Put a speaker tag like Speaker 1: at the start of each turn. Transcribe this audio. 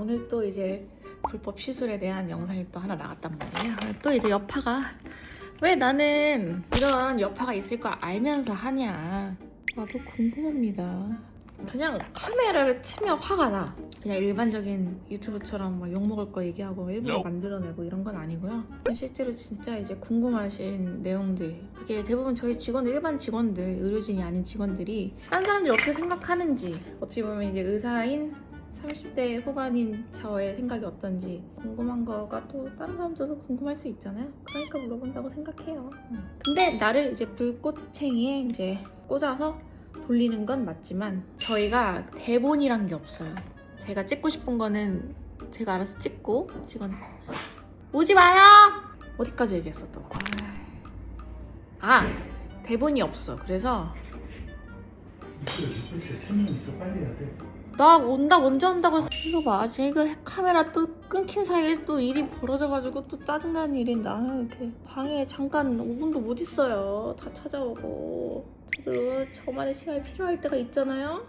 Speaker 1: 오늘 또 이제 불법 시술에 대한 영상이 또 하나 나갔단 말이에요. 또 이제 여파가 왜 나는 이런 여파가 있을 거 알면서 하냐. 나도 궁금합니다. 그냥 카메라를 치면 화가 나. 그냥 일반적인 유튜브처럼 막 욕먹을 거 얘기하고 일부러 만들어내고 이런 건 아니고요. 실제로 진짜 이제 궁금하신 내용들. 그게 대부분 저희 직원들, 일반 직원들, 의료진이 아닌 직원들이 딴 사람들이 어떻게 생각하는지 어떻게 보면 이제 의사인 30대 후반인 저의 생각이 어떤지 궁금한 거가 또 다른 사람들도 궁금할 수 있잖아요. 그러니까 물어본다고 생각해요. 음. 근데 나를 이제 불꽃챙이에 이제 꽂아서 돌리는 건 맞지만 저희가 대본이란 게 없어요. 제가 찍고 싶은 거는 제가 알아서 찍고 직원 오지 마요. 어디까지 얘기했어 또? 아 대본이 없어. 그래서 나 온다 먼저 온다고 했어. 이거 봐. 이거 카메라 또 끊긴 사이에 또 일이 벌어져가지고 또 짜증나는 일인데 아 이렇게 방에 잠깐 5분도 못 있어요. 다 찾아오고. 저도 저만의 시간이 필요할 때가 있잖아요